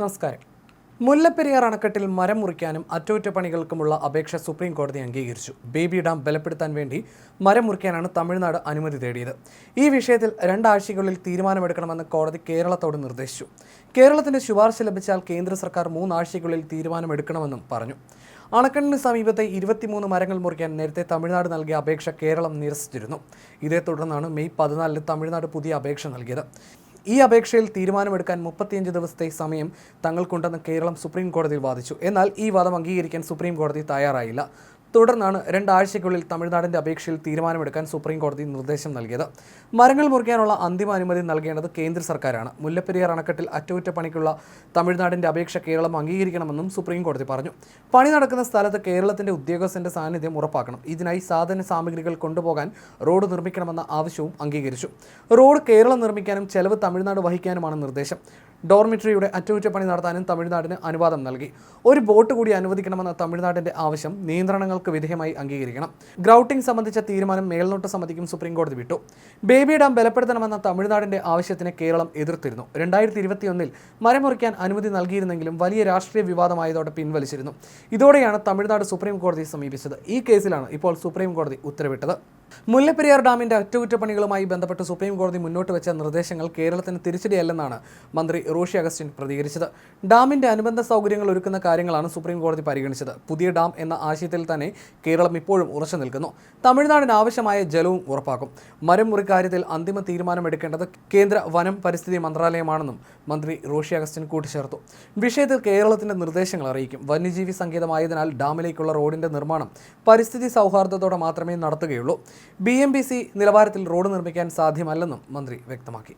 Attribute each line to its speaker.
Speaker 1: നമസ്കാരം. മുല്ലപ്പെരിയാർ അണക്കെട്ടിൽ മരം മുറിക്കാനും അറ്റകുറ്റപ്പണികൾക്കുമുള്ള അപേക്ഷ സുപ്രീം കോടതി അംഗീകരിച്ചു. ബേബി ഡാം ബലപ്പെടുത്താൻ വേണ്ടി മരം മുറിക്കാനാണ് തമിഴ്നാട് അനുമതി തേടിയത്. ഈ വിഷയത്തിൽ രണ്ടാഴ്ചകളിൽ തീരുമാനമെടുക്കണമെന്ന് കോടതി കേരളത്തോട് നിർദ്ദേശിച്ചു. കേരളത്തിന്റെ ശുപാർശ ലഭിച്ചാൽ കേന്ദ്ര സർക്കാർ മൂന്നാഴ്ചയ്ക്കുള്ളിൽ തീരുമാനമെടുക്കണമെന്നും പറഞ്ഞു. അണക്കെട്ടിന് സമീപത്തെ ഇരുപത്തിമൂന്ന് മരങ്ങൾ മുറിക്കാൻ നേരത്തെ തമിഴ്നാട് നൽകിയ അപേക്ഷ കേരളം നിരസിച്ചിരുന്നു. ഇതേ തുടർന്നാണ് മെയ് പതിനാലിന് തമിഴ്നാട് പുതിയ അപേക്ഷ നൽകിയത്. ഈ അപേക്ഷയിൽ തീരുമാനമെടുക്കാൻ മുപ്പത്തിയഞ്ച് ദിവസത്തെ സമയം തങ്ങൾക്കുണ്ടെന്ന് കേരളം സുപ്രീം കോടതിയിൽ വാദിച്ചു. എന്നാൽ ഈ വാദം അംഗീകരിക്കാൻ സുപ്രീം കോടതി തയ്യാറായില്ല. തുടർന്നാണ് രണ്ടാഴ്ചയ്ക്കുള്ളിൽ തമിഴ്നാടിന്റെ അപേക്ഷയിൽ തീരുമാനമെടുക്കാൻ സുപ്രീം കോടതി നിർദ്ദേശം നൽകിയത്. മരങ്ങൾ മുറിക്കാനുള്ള അന്തിമ അനുമതി നൽകേണ്ടത് കേന്ദ്ര സർക്കാരാണ്. മുല്ലപ്പെരിയാർ അണക്കെട്ടിൽ അറ്റകുറ്റപ്പണിക്കുള്ള തമിഴ്നാടിന്റെ അപേക്ഷ കേരളം അംഗീകരിക്കണമെന്നും സുപ്രീം കോടതി പറഞ്ഞു. പണി നടക്കുന്ന സ്ഥലത്ത് കേരളത്തിന്റെ ഉദ്യോഗസ്ഥന്റെ സാന്നിധ്യം ഉറപ്പാക്കണം. ഇതിനായി സാധന സാമഗ്രികൾ കൊണ്ടുപോകാൻ റോഡ് നിർമ്മിക്കണമെന്ന ആവശ്യവും അംഗീകരിച്ചു. റോഡ് കേരളം നിർമ്മിക്കാനും ചെലവ് തമിഴ്നാട് വഹിക്കാനുമാണ് നിർദ്ദേശം. ഡോർമിറ്ററിയുടെ അറ്റകുറ്റപ്പണി നടത്താനും തമിഴ്നാടിന് അനുവാദം നൽകി. ഒരു ബോട്ട് കൂടി അനുവദിക്കണമെന്ന തമിഴ്നാടിന്റെ ആവശ്യം നിയന്ത്രണങ്ങൾക്ക് വിധേയമായി അംഗീകരിക്കണം. ഗ്രൗട്ടിംഗ് സംബന്ധിച്ച തീരുമാനം മേൽനോട്ട സമിതിക്കും സുപ്രീംകോടതി വിട്ടു. ബേബി ഡാം ബലപ്പെടുത്തണമെന്ന തമിഴ്നാടിന്റെ ആവശ്യത്തിന് കേരളം എതിർത്തിരുന്നു. രണ്ടായിരത്തി ഇരുപത്തിയൊന്നിൽ മരം മുറിക്കാൻ അനുമതി നൽകിയിരുന്നെങ്കിലും വലിയ രാഷ്ട്രീയ വിവാദമായതോടെ പിൻവലിച്ചിരുന്നു. ഇതോടെയാണ് തമിഴ്നാട് സുപ്രീം കോടതിയെ സമീപിച്ചത്. ഈ കേസിലാണ് ഇപ്പോൾ സുപ്രീം കോടതി ഉത്തരവിട്ടത്. മുല്ലപ്പെരിയാർ ഡാമിന്റെ അറ്റകുറ്റപ്പണികളുമായി ബന്ധപ്പെട്ട് സുപ്രീം കോടതി മുന്നോട്ട് വെച്ച നിർദ്ദേശങ്ങൾ കേരളത്തിന് തിരിച്ചടിയല്ലെന്നാണ് മന്ത്രി റോഷി അഗസ്റ്റിൻ പ്രതികരിച്ചത്. ഡാമിന്റെ അനുബന്ധ സൗകര്യങ്ങൾ ഒരുക്കുന്ന കാര്യങ്ങളാണ് സുപ്രീം കോടതി പരിഗണിച്ചത്. പുതിയ ഡാം എന്ന ആശയത്തിൽ തന്നെ കേരളം ഇപ്പോഴും ഉറച്ചു നിൽക്കുന്നു. തമിഴ്നാടിന് ആവശ്യമായ ജലവും ഉറപ്പാക്കും. മരം മുറിക്കാര്യത്തിൽ അന്തിമ തീരുമാനമെടുക്കേണ്ടത് കേന്ദ്ര വനം പരിസ്ഥിതി മന്ത്രാലയമാണെന്നും മന്ത്രി റോഷി അഗസ്റ്റിൻ കൂട്ടിച്ചേർത്തു. വിഷയത്തിൽ കേരളത്തിന്റെ നിർദ്ദേശങ്ങൾ അറിയിക്കും. വന്യജീവി സങ്കേതമായതിനാൽ ഡാമിലേക്കുള്ള റോഡിന്റെ നിർമ്മാണം പരിസ്ഥിതി സൗഹാർദ്ദത്തോടെ മാത്രമേ നടത്തുകയുള്ളൂ. ബി നിലവാരത്തിൽ റോഡ് നിർമ്മിക്കാൻ സാധ്യമല്ലെന്നും മന്ത്രി വ്യക്തമാക്കി.